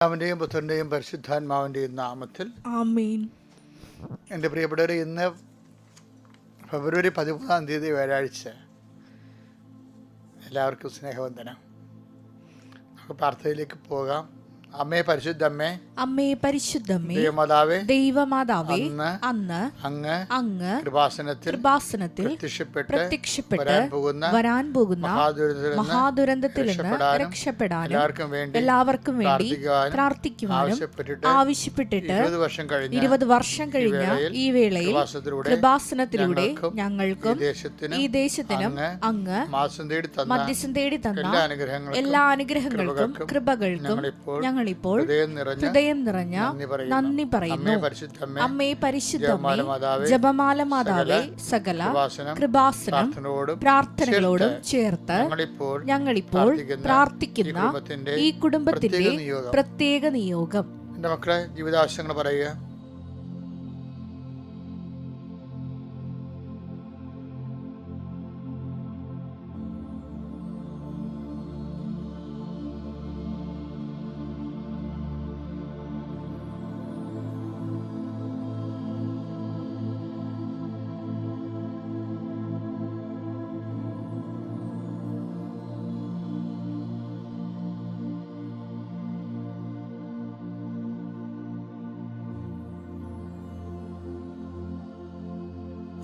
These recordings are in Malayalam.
പിതാവിന്റെയും പുത്രന്റെയും പരിശുദ്ധാത്മാവിന്റെയും നാമത്തിൽ ആമേൻ. എന്റെ പ്രിയപ്പെട്ടവർ ഇന്ന് ഫെബ്രുവരി പതിമൂന്നാം തീയതി വ്യാഴാഴ്ച. എല്ലാവർക്കും സ്നേഹവന്ദനം. നമുക്ക് പ്രാർത്ഥനയിലേക്ക് പോകാം. അമ്മേ പരിശുദ്ധമ്മേ അമ്മേ പരിശുദ്ധമ്മേ ദൈവമാതാവേ ദൈവമാതാവേ അന്ന് അങ്ങ് അങ്ങ് കൃപാസനത്തിൽ കൃപാസനത്തിൽ പ്രത്യക്ഷപ്പെട്ട് പ്രത്യക്ഷപ്പെട്ട് വരാൻ പോകുന്ന മഹാദുരന്തത്തിൽ നിന്ന് രക്ഷപ്പെടാനും രക്ഷപ്പെടാനും എല്ലാവർക്കും വേണ്ടി എല്ലാവർക്കും വേണ്ടി പ്രാർത്ഥിക്കുവാനും ആവശ്യപ്പെട്ടിട്ട് ഇരുപത് വർഷം കഴിഞ്ഞ ഈ വേളയിൽ കൃപാസനത്തിലൂടെ ഞങ്ങൾക്കും ഈ ദേശത്തിനും അങ്ങ് അങ്ങ് തേടി തന്ന മധ്യസ്ഥം തേടി തന്ന എല്ലാ അനുഗ്രഹങ്ങൾക്കും കൃപകൾക്കും കൃപകൾക്കും ഞങ്ങളിപ്പോൾ ഹൃദയം നിറഞ്ഞ നന്ദി പറയുന്നു. അമ്മേ പരിശുദ്ധമേ ജപമാല മാതാവേ, സകല കൃപാസനം പ്രാർത്ഥനകളോടും ചേർത്ത് ഞങ്ങളിപ്പോൾ പ്രാർത്ഥിക്കുന്ന ഈ കുടുംബത്തിന്റെ പ്രത്യേക നിയോഗം. എന്റെ മക്കളെ ജീവിതാവശ്യങ്ങൾ പറയുക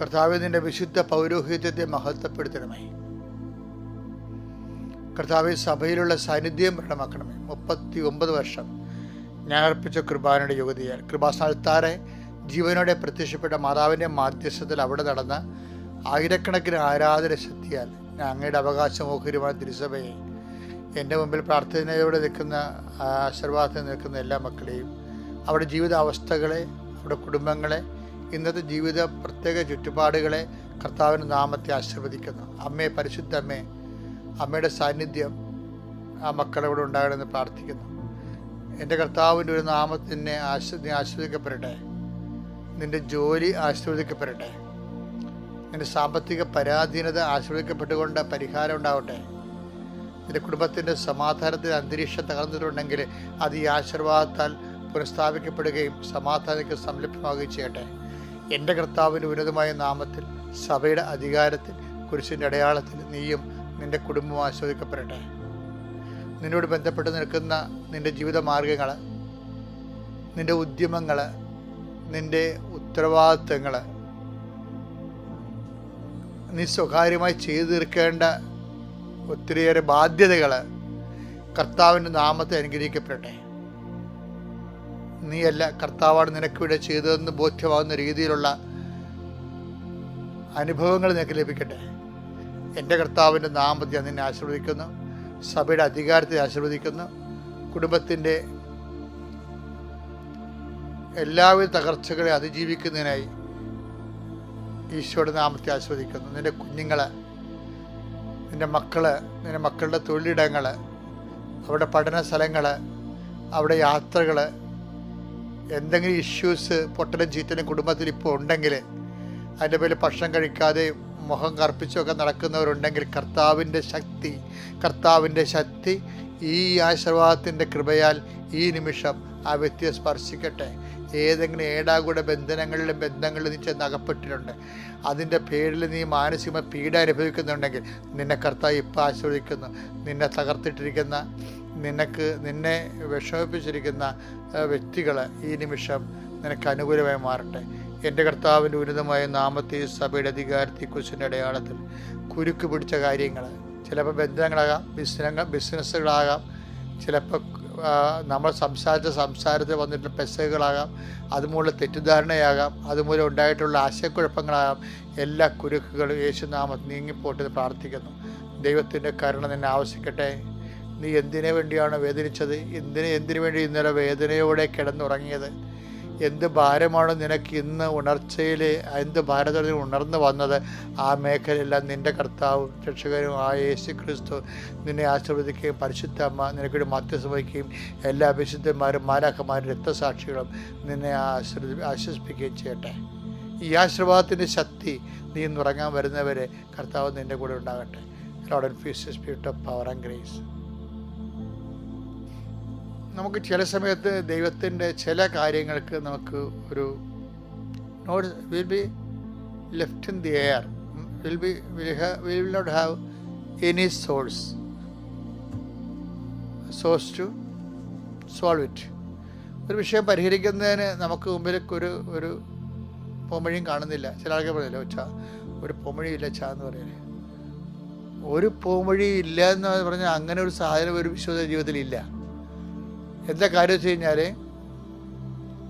കർത്താവിന്റെ വിശുദ്ധ പൗരോഹിത്യത്തെ മഹത്വപ്പെടുത്തണമേ. കർത്താവ് സഭയിലുള്ള സാന്നിധ്യം പ്രകടമാക്കണമേ. മുപ്പത്തി ഒമ്പത് വർഷം ഞാൻ അർപ്പിച്ച കൃപാനയുടെ യോഗ്യതയാൽ കൃപാസ്ഥാനത്താറെ ജീവനോടെ പ്രത്യക്ഷപ്പെട്ട മാതാവിന്റെ മാധ്യസ്ഥത്തിൽ അവിടെ നടന്ന ആയിരക്കണക്കിന് ആരാധന ശക്തിയാൽ ഞാൻ അങ്ങയുടെ അവകാശം അവകാശമോഹരിമായ തിരുസഭയെ എന്റെ മുമ്പിൽ പ്രാർത്ഥനയോടെ നിൽക്കുന്ന ആശീർവാദത്തിൽ നിൽക്കുന്ന എല്ലാ മക്കളെയും അവരുടെ ജീവിതാവസ്ഥകളെ അവരുടെ കുടുംബങ്ങളെ ഇന്നത്തെ ജീവിത പ്രത്യേക ചുറ്റുപാടുകളെ കർത്താവിന്റെ നാമത്തെ ആശീർവദിക്കുന്നു. അമ്മേ പരിശുദ്ധ അമ്മേ അമ്മയുടെ സാന്നിധ്യം ആ മക്കളോട് ഉണ്ടാകണമെന്ന് പ്രാർത്ഥിക്കുന്നു. എന്റെ കർത്താവിന്റെ ഒരു നാമത്തിനെ ആശ്ര നീ ആശ്രദിക്കപ്പെടട്ടെ നിന്റെ ജോലി ആശീർവദിക്കപ്പെടട്ടെ. നിന്റെ സാമ്പത്തിക പരാധീനത ആശീർവദിക്കപ്പെട്ടുകൊണ്ട് പരിഹാരം ഉണ്ടാവട്ടെ. നിന്റെ കുടുംബത്തിന്റെ സമാധാനത്തിന്റെ അന്തരീക്ഷം തകർന്നിട്ടുണ്ടെങ്കിൽ അത് ഈ ആശീർവാദത്താൽ പുനഃസ്ഥാപിക്കപ്പെടുകയും സമാധാനത്തിന് സംലഭ്യമാവുകയും ചെയ്യട്ടെ. എന്റെ കർത്താവിന്റെ ഉന്നതമായ നാമത്തിൽ സഭയുടെ അധികാരത്തിൽ കുരിശിന്റെ അടയാളത്തിൽ നീയും നിന്റെ കുടുംബവും ആസ്വദിക്കപ്പെടട്ടെ. നിന്നോട് ബന്ധപ്പെട്ട് നിൽക്കുന്ന നിന്റെ ജീവിത മാർഗങ്ങൾ നിന്റെ ഉദ്യമങ്ങൾ നിന്റെ ഉത്തരവാദിത്തങ്ങൾ നീ സ്വകാര്യമായി ചെയ്തു തീർക്കേണ്ട ഒത്തിരിയേറെ ബാധ്യതകൾ കർത്താവിന്റെ നാമത്തെ അനുഗ്രഹിക്കപ്പെടട്ടെ. നീയല്ല കർത്താവാണ് നിനക്ക് ഇവിടെ ചെയ്തതെന്ന് ബോധ്യമാകുന്ന രീതിയിലുള്ള അനുഭവങ്ങൾ നിനക്ക് ലഭിക്കട്ടെ. എന്റെ കർത്താവിന്റെ നാമത്തെ ഞാൻ നിന്നെ ആശീർവദിക്കുന്നു. സഭയുടെ അധികാരത്തെ ആശീർവദിക്കുന്നു. കുടുംബത്തിന്റെ എല്ലാവിധ തകർച്ചകളെ അതിജീവിക്കുന്നതിനായി ഈശോയുടെ നാമത്തെ ആസ്വദിക്കുന്നു നിന്റെ കുഞ്ഞുങ്ങൾ നിന്റെ മക്കൾ നിന്റെ മക്കളുടെ തൊഴിലിടങ്ങൾ അവിടെ പഠന സ്ഥലങ്ങൾ അവിടെ യാത്രകൾ എന്തെങ്കിലും ഇഷ്യൂസ് പൊട്ടലും ചീറ്റലും കുടുംബത്തിൽ ഇപ്പോൾ ഉണ്ടെങ്കിൽ അതിന്റെ പേരിൽ ഭക്ഷണം കഴിക്കാതെ മുഖം കറുപ്പിച്ചൊക്കെ നടക്കുന്നവരുണ്ടെങ്കിൽ കർത്താവിന്റെ ശക്തി കർത്താവിന്റെ ശക്തി ഈ ആശീർവാദത്തിന്റെ കൃപയാൽ ഈ നിമിഷം ആ വ്യക്തിയെ സ്പർശിക്കട്ടെ. ഏതെങ്കിലും ഏടാകൂടെ ബന്ധനങ്ങളിലും ബന്ധങ്ങളിലും നീ ചെന്ന് അകപ്പെട്ടിട്ടുണ്ട്. അതിന്റെ പേരിൽ നീ മാനസികമായി പീഡ അനുഭവിക്കുന്നുണ്ടെങ്കിൽ നിന്നെ കർത്താവ് ഇപ്പം ആശ്രയിക്കുന്നു നിന്നെ തകർത്തിട്ടിരിക്കുന്ന നിനക്ക് നിന്നെ വിഷമിപ്പിച്ചിരിക്കുന്ന വ്യക്തികൾ ഈ നിമിഷം നിനക്ക് അനുകൂലമായി മാറട്ടെ. എന്റെ കർത്താവിന്റെ ഉന്നതമായ നാമത്തെ സഭയുടെ അധികാരത്തെ കുറിച്ചിന്റെ അടയാളത്തിൽ കുരുക്ക് പിടിച്ച കാര്യങ്ങൾ ചിലപ്പോൾ ബന്ധങ്ങളാകാം ബിസിനങ്ങൾ ബിസിനസ്സുകളാകാം. ചിലപ്പോൾ നമ്മൾ സംസാരിച്ച സംസാരത്തിൽ വന്നിട്ടുള്ള പെസകളാകാം. അതുമൂലം തെറ്റിദ്ധാരണയാകാം. അതുമൂലം ഉണ്ടായിട്ടുള്ള ആശയക്കുഴപ്പങ്ങളാകാം. എല്ലാ കുരുക്കുകളും യേശുനാമത്ത് നീങ്ങിപ്പോട്ടെന്ന് പ്രാർത്ഥിക്കുന്നു. ദൈവത്തിന്റെ കരുണ നിന്നെ ആവശ്യിക്കട്ടെ നീ എന്തിനു വേണ്ടിയാണ് വേദനിച്ചത്? എന്തിന് എന്തിനു വേണ്ടി ഇന്നലെ വേദനയോടെ കിടന്നുറങ്ങിയത്? എന്ത് ഭാരമാണ് നിനക്ക് ഇന്ന് ഉണർച്ചയിൽ എന്ത് ഭാരതത്തിൽ ഉണർന്നു വന്നത്? ആ മേഖലയെല്ലാം നിന്റെ കർത്താവും രക്ഷകനും ആ യേശു ക്രിസ്തു നിന്നെ ആശീർവദിക്കുകയും പരിശുദ്ധ അമ്മ നിനക്കൊരു മധ്യസ്ഥ വഹിക്കുകയും എല്ലാ വിശുദ്ധന്മാരും മാലാഖമാരും രക്തസാക്ഷികളും നിന്നെ ആശ്രദി ആശ്വസിപ്പിക്കുകയും ചെയ്യട്ടെ. ഈ ആശീർവാദത്തിന്റെ ശക്തി നീ ഇന്ന് ഉറങ്ങാൻ വരുന്നവരെ കർത്താവ് നിന്റെ കൂടെ ഉണ്ടാകട്ടെ. Lord fees spirit of power and grace. നമുക്ക് ചില സമയത്ത് ദൈവത്തിന്റെ ചില കാര്യങ്ങൾക്ക് നമുക്ക് ഒരു not will be left in the air will be will will not have any source source to solve it ഒരു വിഷയം പരിഹരിക്കുന്നതിന് നമുക്ക് മുമ്പിലേക്ക് ഒരു ഒരു പോംവഴിയും കാണുന്നില്ല. ചില ആൾക്കാർ പറഞ്ഞല്ലോ ചാ ഒരു പോംവഴിയില്ല ചാ എന്ന് പറയുന്നത്. ഒരു പോംവഴി ഇല്ല എന്ന് പറഞ്ഞാൽ അങ്ങനെ ഒരു സാധനം ഒരു വിശ്വാസ ജീവിതത്തിൽ ഇല്ല. എന്താ കാര്യം വെച്ച് കഴിഞ്ഞാൽ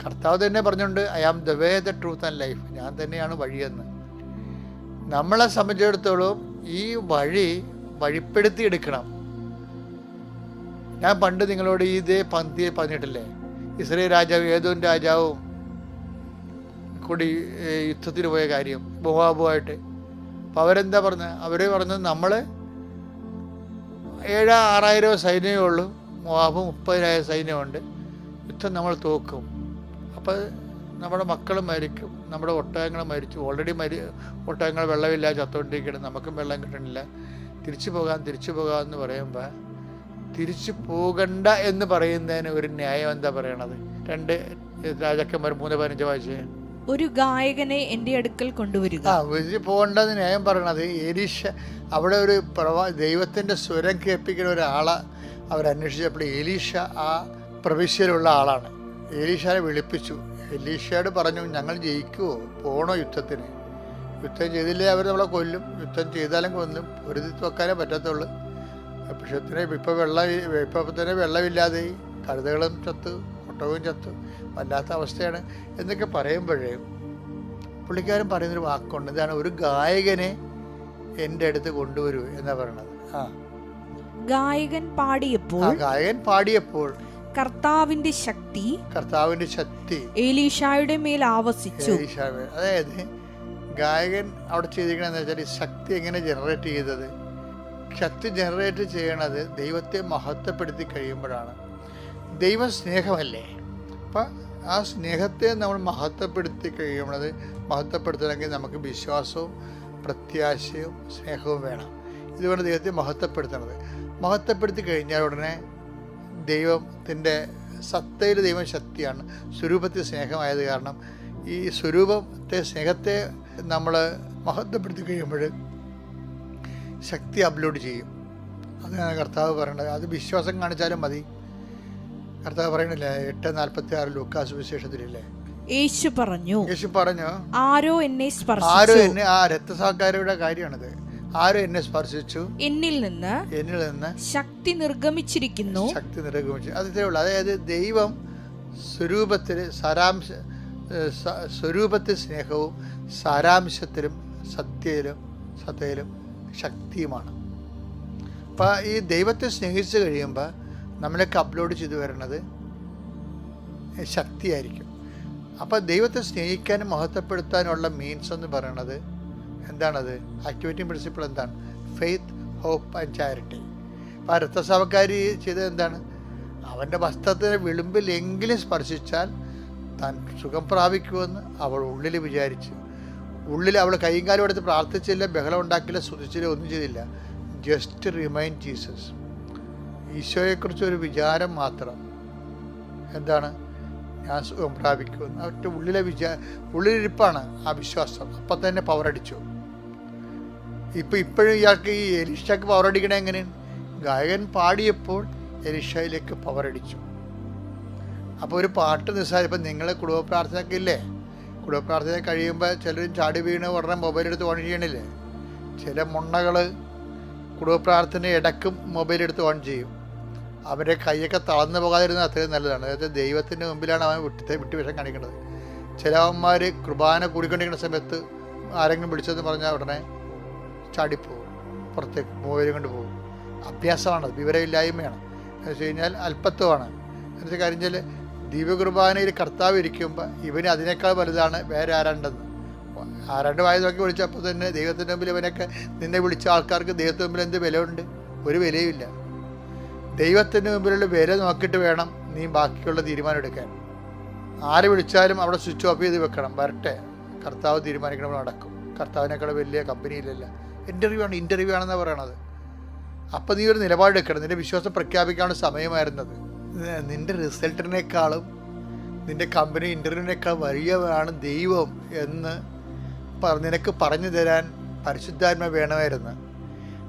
കർത്താവ് തന്നെ പറഞ്ഞുകൊണ്ട് I am the way the truth and life ഞാൻ തന്നെയാണ് വഴിയെന്ന്. നമ്മളെ സംബന്ധിച്ചിടത്തോളം ഈ വഴി വഴിപ്പെടുത്തി എടുക്കണം. ഞാൻ പണ്ട് നിങ്ങളോട് ഇതേ പന്തിയെ പറഞ്ഞിട്ടില്ലേ? ഇസ്രയേൽ രാജാവ് ഏതോൻ രാജാവും കൂടി യുദ്ധത്തിന് പോയ കാര്യം ബോഹാബുവായിട്ട് അപ്പോൾ അവരെന്താ പറഞ്ഞത് അവർ പറഞ്ഞത് നമ്മൾ ഏഴ് ആറായിരം സൈന്യമേ ഉള്ളൂ. മോവാബ് മുപ്പതിനായിരം സൈന്യമുണ്ട്. യുദ്ധം നമ്മൾ തോക്കും. അപ്പോൾ നമ്മുടെ മക്കൾ മരിക്കും. നമ്മുടെ ഒട്ടകങ്ങൾ മരിച്ചു. ഓൾറെഡി മരി ഒട്ടകങ്ങൾ വെള്ളമില്ല ചത്തുകൊണ്ടിരിക്കണം നമുക്കും വെള്ളം കിട്ടണില്ല. തിരിച്ചു പോകാം തിരിച്ചു പോകാം എന്ന് പറയുമ്പോൾ തിരിച്ചു പോകണ്ട എന്ന് പറയുന്നതിന് ഒരു ന്യായം എന്താ പറയണത്? രണ്ട് രാജാക്കന്മാർ മൂന്ന് പതിനഞ്ച് വായിച്ചേ. ഒരു ഗായകനെ എന്റെ അടുക്കൽ കൊണ്ടുവരിക. ആ വിധി പോകേണ്ടത് ന്യായം പറയണത്. ഏരീഷ അവിടെ ഒരു പ്രവാ ദൈവത്തിന്റെ സ്വരം കേൾപ്പിക്കുന്ന ഒരാളെ അവരന്വേഷിച്ചപ്പോൾ എലീഷ ആ പ്രവിശ്യയിലുള്ള ആളാണ്. എലീഷയെ വിളിപ്പിച്ചു. എലീഷയോട് പറഞ്ഞു ഞങ്ങൾ ജയിക്കുമോ പോണോ യുദ്ധത്തിന്? യുദ്ധം ചെയ്തില്ലേ അവർ നമ്മളെ കൊല്ലും. യുദ്ധം ചെയ്താലും കൊല്ലും ഒരു വെക്കാനേ പറ്റത്തുള്ളൂ. പക്ഷെ ഇപ്പം വെള്ളം ഇപ്പം തന്നെ വെള്ളമില്ലാതെ കഴുതകളും ചത്തു ഒട്ടകവും ചത്തു. വല്ലാത്ത അവസ്ഥയാണ് എന്നൊക്കെ പറയുമ്പോഴേ പുള്ളിക്കാരൻ പറയുന്നൊരു വാക്കുണ്ട്. ഇതാണ് ഒരു ഗായകനെ എന്റെ അടുത്ത് കൊണ്ടുവരൂ എന്നാണ് പറയണത് ആ. ഗായകൻ പാടിയപ്പോൾ ഗായകൻ പാടിയപ്പോൾ കർത്താവിന്റെ ശക്തി കർത്താവിന്റെ ശക്തി ഏലീഷായുടെ മേൽ ആവസിച്ചു. അതായത് ഗായകൻ അവിടെ ചെയ്തിരിക്കണെന്ന് വെച്ചാൽ ഈ ശക്തി എങ്ങനെ ജനറേറ്റ് ചെയ്തത്? ശക്തി ജനറേറ്റ് ചെയ്യണത് ദൈവത്തെ മഹത്വപ്പെടുത്തി കഴിയുമ്പോഴാണ്. ദൈവ സ്നേഹമല്ലേ? അപ്പം ആ സ്നേഹത്തെ നമ്മൾ മഹത്വപ്പെടുത്തി കഴിയുമ്പോൾ മഹത്വപ്പെടുത്തണമെങ്കിൽ നമുക്ക് വിശ്വാസവും പ്രത്യാശയും സ്നേഹവും വേണം. ഇതുകൊണ്ട് ദൈവത്തെ മഹത്വപ്പെടുത്തണത്. മഹത്വപ്പെടുത്തി കഴിഞ്ഞാൽ ഉടനെ ദൈവത്തിന്റെ സത്തയിൽ ദൈവം ശക്തിയാണ്. സ്വരൂപത്തിൽ സ്നേഹമായത് കാരണം ഈ സ്വരൂപത്തെ സ്നേഹത്തെ നമ്മൾ മഹത്വപ്പെടുത്തി കഴിയുമ്പോൾ ശക്തി അപ്ലോഡ് ചെയ്യും. അതാണ് കർത്താവ് പറയുന്നത് അത് വിശ്വാസം കാണിച്ചാലും മതി. കർത്താവ് പറയണില്ലേ? എട്ട് നാൽപ്പത്തി ആറ് ലൂക്കാസ് വിശേഷത്തിലില്ലേ? യേശു പറഞ്ഞു യേശു പറഞ്ഞു ആരോ എന്നെ ആരോ എന്നെ ആ രക്തസാക്കാരുടെ കാര്യമാണിത്. ആരോ എന്നെ സ്പർശിച്ചു? എന്നിൽ നിന്ന് എന്നിൽ നിന്ന് ശക്തി നിർഗമിച്ചിരിക്കുന്നു. ശക്തി നിർഗമിച്ചു. അത് ഇത്രേ ഉള്ളൂ. അതായത് ദൈവം സ്വരൂപത്തിൽ സാരാംശ സ്വരൂപത്തിൽ സ്നേഹവും സാരാംശത്തിലും സത്യയിലും സത്യയിലും ശക്തിയുമാണ്. അപ്പോൾ ഈ ദൈവത്തെ സ്നേഹിച്ചു കഴിയുമ്പോൾ നമ്മളൊക്കെ അപ്ലോഡ് ചെയ്തു വരുന്നത് ശക്തിയായിരിക്കും. അപ്പോൾ ദൈവത്തെ സ്നേഹിക്കാനും മഹത്വപ്പെടുത്താനുള്ള മീൻസ് എന്ന് പറയുന്നത് എന്താണത്? ആക്ടിവിറ്റി പ്രിൻസിപ്പിൾ എന്താണ്? ഫെയ്ത്ത് ഹോപ്പ് ആൻഡ് ചാരിറ്റി അപ്പോൾ ആ രക്തസഭക്കാരി ചെയ്തത് എന്താണ്? അവന്റെ വസ്ത്രത്തിന്റെ വിളിമ്പിലെങ്കിലും സ്പർശിച്ചാൽ താൻ സുഖം പ്രാപിക്കുമെന്ന് അവൾ ഉള്ളിൽ വിചാരിച്ചു. ഉള്ളിൽ അവൾ കൈയും കാലും എടുത്ത് പ്രാർത്ഥിച്ചില്ല ബഹളം ഉണ്ടാക്കില്ല സ്തുതിച്ചില്ല ഒന്നും ചെയ്തില്ല. ജസ്റ്റ് റിമൈൻഡ് ജീസസ് ഈശോയെക്കുറിച്ച് ഒരു വിചാരം മാത്രം. എന്താണ്? ഞാൻ സുഖം പ്രാപിക്കുമെന്ന്. അവരുടെ ഉള്ളിലെ വിചാ ഉള്ളിലിരിപ്പാണ് ആ വിശ്വാസം. അപ്പം തന്നെ പവറടിച്ചു ഇപ്പം ഇപ്പോഴും ഇയാൾക്ക് ഈ എലിഷയ്ക്ക് പവറടിക്കണേ എങ്ങനെയാണ് ഗായകൻ പാടിയപ്പോൾ എലിഷയിലേക്ക് പവർ പവറടിച്ചു അപ്പോൾ ഒരു പാട്ട് നിസ്സാരം ഇപ്പം നിങ്ങൾ കുടുംബ പ്രാർത്ഥനയൊക്കെ കുടുംബ പ്രാർത്ഥന കഴിയുമ്പോൾ ചിലരും ചാടി വീണ് ഉടനെ മൊബൈൽ എടുത്ത് ഓൺ ചെയ്യണില്ലേ? ചില മുണ്ണകൾ കുടുംബ പ്രാർത്ഥന ഇടക്കും മൊബൈൽ എടുത്ത് ഓൺ ചെയ്യും. അവരുടെ കൈയൊക്കെ തളർന്നു പോകാതിരുന്നത് അത്രയും നല്ലതാണ്. അതായത് ദൈവത്തിന്റെ മുമ്പിലാണ് അവൻ വിട്ട് കാണിക്കേണ്ടത് ചില ചിലവന്മാർ കുർബാന കൂടിക്കൊണ്ടിരിക്കുന്ന സമയത്ത് ആരെങ്കിലും വിളിച്ചതെന്ന് പറഞ്ഞാൽ ഉടനെ ചാടിപ്പോവും പുറത്തേക്ക് മൂവരും കൊണ്ട് പോകും. അഭ്യാസമാണ് വിവരമില്ലായ്മയാണ്. എന്ന് വെച്ച് കഴിഞ്ഞാൽ അല്പത്വമാണ്. എന്ന് വെച്ചാൽ കാര്യം വെച്ചാൽ ദിവ്യകുർബാനയിൽ കർത്താവ് ഇരിക്കുമ്പോൾ ഇവന് അതിനേക്കാൾ വലുതാണ് വേറെ ആരാണ്ടെന്ന് ആരാണ്ട് വായു നോക്കി വിളിച്ചപ്പോൾ തന്നെ ദൈവത്തിന്റെ മുമ്പിൽ ഇവനൊക്കെ നിന്നെ വിളിച്ച ആൾക്കാർക്ക് ദൈവത്തിന്റെ മുമ്പിൽ എന്ത് വിലയുണ്ട്? ഒരു വിലയുമില്ല. ദൈവത്തിന്റെ മുമ്പിലുള്ള വില നോക്കിയിട്ട് വേണം നീ ബാക്കിയുള്ള തീരുമാനം എടുക്കാൻ. ആര് വിളിച്ചാലും അവിടെ സ്വിച്ച് ഓഫ് ചെയ്ത് വെക്കണം. വരട്ടെ. കർത്താവ് തീരുമാനിക്കണം നടക്കും. കർത്താവിനേക്കാൾ വലിയ കമ്പനിയിലല്ല ഇന്റർവ്യൂ ആണ് ഇന്റർവ്യൂ ആണെന്നാണ് പറയണത്. അപ്പം നീ ഒരു നിലപാടെടുക്കണം നിന്റെ വിശ്വാസം പ്രഖ്യാപിക്കാനുള്ള സമയമായിരുന്നത്. നിന്റെ റിസൾട്ടിനേക്കാളും നിന്റെ കമ്പനി ഇന്റർവ്യൂവിനേക്കാൾ വലിയവരാണ് ദൈവം എന്ന് നിനക്ക് പറഞ്ഞു തരാൻ പരിശുദ്ധാത്മ വേണമായിരുന്നു.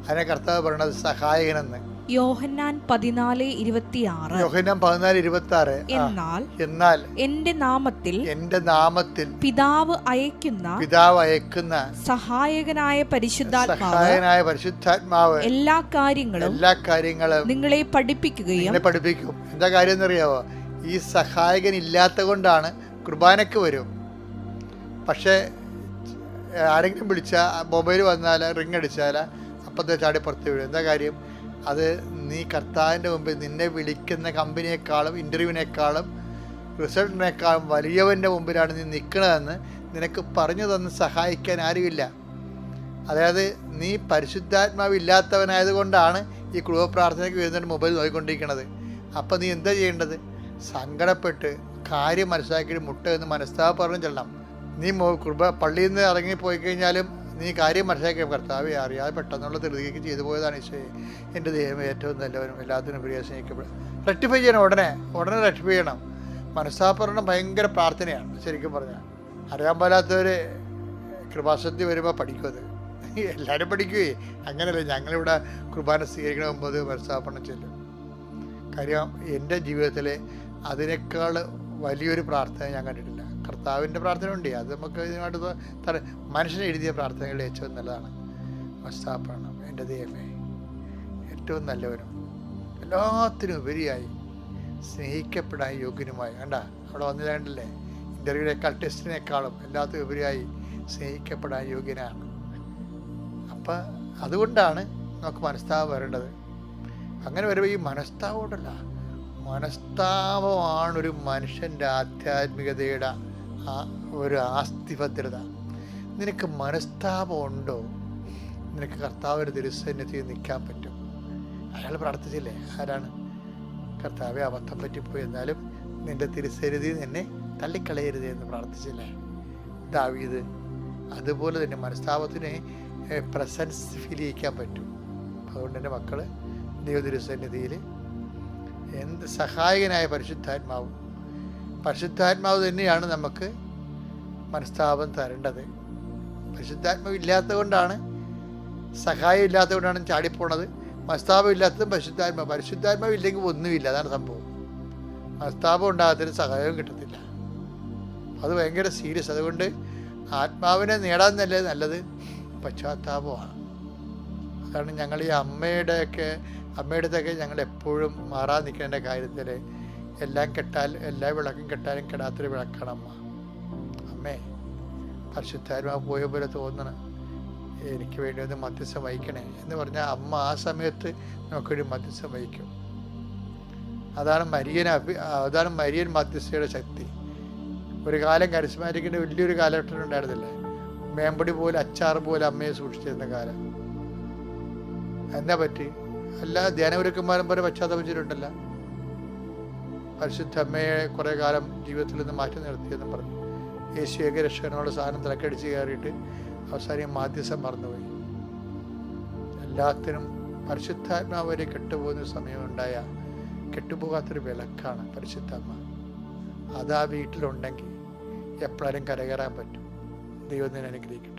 അതിനെ കർത്താവ് പറയണത് സഹായകനെന്ന്. യോഹന്നാൻ പതിനാല് ഇരുപത്തിയാറ്. യോഹന്നാൻ പതിനാല് ഇരുപത്തി ആറ് എന്നാൽ എന്നാൽ എന്റെ നാമത്തിൽ എന്റെ നാമത്തിൽ പിതാവ് അയക്കുന്ന പിതാവ് അയക്കുന്ന സഹായകനായ പരിശുദ്ധാത്മാവ് സഹായനായ പരിശുദ്ധാത്മാവ് എല്ലാ കാര്യങ്ങളും എല്ലാ കാര്യങ്ങളും നിങ്ങളെ പഠിപ്പിക്കുകയും പഠിപ്പിക്കും. എന്താ കാര്യം എന്നറിയാവോ? ഈ സഹായകൻ ഇല്ലാത്ത കൊണ്ടാണ് കുർബാനയ്ക്ക് വരും. പക്ഷേ ആരെങ്കിലും വിളിച്ചാൽ മൊബൈൽ വന്നാൽ റിങ് അടിച്ചാൽ അപ്പത്തെ ചാടി പുറത്ത് വീഴും. എന്താ കാര്യം? അത് നീ കർത്താവിന്റെ മുമ്പിൽ നിന്നെ വിളിക്കുന്ന കമ്പനിയെക്കാളും ഇന്റർവ്യൂവിനേക്കാളും റിസൾട്ടിനേക്കാളും വലിയവന്റെ മുമ്പിലാണ് നീ നിൽക്കണതെന്ന് നിനക്ക് പറഞ്ഞു തന്ന് സഹായിക്കാൻ ആരുമില്ല. അതായത് നീ പരിശുദ്ധാത്മാവില്ലാത്തവനായതുകൊണ്ടാണ് ഈ കുടുംബ പ്രാർത്ഥനയ്ക്ക് വരുന്നതിന് മൊബൈൽ നോക്കിക്കൊണ്ടിരിക്കുന്നത് അപ്പം നീ എന്താ ചെയ്യേണ്ടത്? സങ്കടപ്പെട്ട് കാര്യം മനസ്സിലാക്കിയിട്ട് മുട്ട എന്ന് മനസ്താവ് പറഞ്ഞു ചെല്ലണം. നീ കുടുംബ പള്ളിയിൽ നിന്ന് ഇറങ്ങി പോയി കഴിഞ്ഞാലും നീ കാര്യം മനസ്സിലാക്കിയ കർത്താവെ അറിയാതെ പെട്ടെന്നുള്ള ധൃതിക്ക് ചെയ്തു പോയതാണ് ഈശോയെ എന്റെ ദൈവം ഏറ്റവും നല്ലവനും എല്ലാത്തിനും പ്രിയ സ്നേഹിക്കപ്പെടും. റെക്ടിഫൈ ചെയ്യണം ഉടനെ ഉടനെ റെക്ടിഫൈ ചെയ്യണം. മനസ്സാപ്പറണം ഭയങ്കര പ്രാർത്ഥനയാണ് ശരിക്കും പറഞ്ഞാൽ. അറിയാൻ പാലാത്തവർ കൃപാശക്തി വരുമ്പോൾ പഠിക്കും അത്. എല്ലാവരും പഠിക്കുവേ. അങ്ങനെയല്ല ഞങ്ങളിവിടെ കുർബാന സ്വീകരിക്കണ മുമ്പ് മനസ്സാപ്പണം ചെല്ലും. കാര്യം എന്റെ ജീവിതത്തിൽ അതിനേക്കാൾ വലിയൊരു പ്രാർത്ഥന ഞാൻ കണ്ടിട്ടില്ല. കർത്താവിന്റെ പ്രാർത്ഥന ഉണ്ട് അത് നമുക്ക് ഇതിനായിട്ട് തര മനുഷ്യൻ എഴുതിയ പ്രാർത്ഥനകളിൽ ഏറ്റവും നല്ലതാണ്. മനസ്സാപരണം എന്റെ ദൈവമേ ഏറ്റവും നല്ലവനും എല്ലാത്തിനും ഉപരിയായി സ്നേഹിക്കപ്പെടാൻ യോഗ്യനുമായി. കണ്ട അവിടെ വന്നില്ലാണ്ടല്ലേ? ഇന്റർവ്യൂവിനേക്കാൾ ടെസ്റ്റിനേക്കാളും എല്ലാത്തിനും ഉപരിയായി സ്നേഹിക്കപ്പെടാൻ യോഗ്യനാണ്. അപ്പം അതുകൊണ്ടാണ് നമുക്ക് മനസ്താവ് വരേണ്ടത്. അങ്ങനെ വരുമ്പോൾ ഈ മനസ്താവോടല്ല മനസ്താപമാണ് ഒരു മനുഷ്യന്റെ ആധ്യാത്മികതയുടെ ഒരു ആസ്തിഭദ്രത. നിനക്ക് മനസ്താപം ഉണ്ടോ? നിനക്ക് കർത്താവിന്റെ തിരുസന്നിധിയിൽ നിൽക്കാൻ പറ്റും. അയാൾ പ്രാർത്ഥിച്ചില്ലേ? ആരാണ്? കർത്താവെ അബദ്ധം പറ്റിപ്പോയി. എന്നാലും നിന്റെ തിരുസന്നിധി നിന്നെ തള്ളിക്കളയരുത് എന്ന് പ്രാർത്ഥിച്ചില്ലേ? ദാവീത് അതുപോലെ തന്നെ മനസ്താപത്തിനെ പ്രസൻസ് ഫീൽ ചെയ്യിക്കാൻ പറ്റും. അതുകൊണ്ട് തന്നെ മക്കൾ ദൈവ തിരുസന്നിധിയിൽ എന്ത് സഹായകനായ പരിശുദ്ധാത്മാവും പരിശുദ്ധാത്മാവ് തന്നെയാണ് നമുക്ക് മനസ്താപം തരേണ്ടത്. പരിശുദ്ധാത്മാവ് ഇല്ലാത്തത് കൊണ്ടാണ് സഹായം ഇല്ലാത്തത് കൊണ്ടാണ് ചാടിപ്പോണത്. മനസ്താപം ഇല്ലാത്തതും പരിശുദ്ധാത്മാവ് പരിശുദ്ധാത്മാവ് ഇല്ലെങ്കിൽ ഒന്നുമില്ല. അതാണ് സംഭവം. മനസ്താപം ഉണ്ടാകത്തിന് സഹായവും കിട്ടത്തില്ല. അത് ഭയങ്കര സീരിയസ് അതുകൊണ്ട് ആത്മാവിനെ നേടാൻ നല്ലത് നല്ലത് പശ്ചാത്താപമാണ്. അതാണ് ഞങ്ങൾ ഈ അമ്മയുടെയൊക്കെ അമ്മയുടെ അടുത്തൊക്കെ ഞങ്ങൾ എപ്പോഴും മാറാൻ നിൽക്കേണ്ട കാര്യത്തിൽ എല്ലാം കെട്ടാൽ എല്ലാ വിളക്കും കെട്ടാലും കെടാത്തൊരു വിളക്കാണ് അമ്മ. അമ്മേ പരിശുദ്ധാത്മാ പോയ പോലെ തോന്നണം. എനിക്ക് വേണ്ടി ഒന്ന് മധ്യസ്ഥം വഹിക്കണേ എന്ന് പറഞ്ഞാൽ അമ്മ ആ സമയത്ത് നമുക്കൊരു മധ്യസ്ഥം വഹിക്കും. അതാണ് മരിയൻ അഭി അതാണ് മരിയൻ മധ്യസ്ഥയുടെ ശക്തി. ഒരു കാലം കരിസ്മാറ്റിക്കിന്റെ വലിയൊരു കാലഘട്ടം ഉണ്ടായിരുന്നില്ലേ? മേമ്പടി പോലെ അച്ചാർ പോലെ അമ്മയെ സൂക്ഷിച്ചിരുന്ന കാലം. എന്നാ പറ്റി? എല്ലാ ധ്യാനഗുരുക്കന്മാരും പോലെ പശ്ചാത്തപിച്ചിട്ടുണ്ടല്ല. പരിശുദ്ധ അമ്മയെ കുറേ കാലം ജീവിതത്തിൽ നിന്ന് മാറ്റി നിർത്തിയെന്ന് പറഞ്ഞു. യേശു ഏകരക്ഷകനോട് സാധനം തിരക്കടിച്ച് കയറിയിട്ട് അവസാനം മാധ്യസം മറന്നുപോയി. എല്ലാത്തിനും പരിശുദ്ധാത്മാവ് വരെ കെട്ടുപോകുന്ന സമയമുണ്ടായ കെട്ടുപോകാത്തൊരു വിലക്കാണ് പരിശുദ്ധാത്മ അത് വീട്ടിലുണ്ടെങ്കിൽ എപ്പോഴും കരകയറാൻ പറ്റും. ദൈവം തന്നെ അനുഗ്രഹിക്കും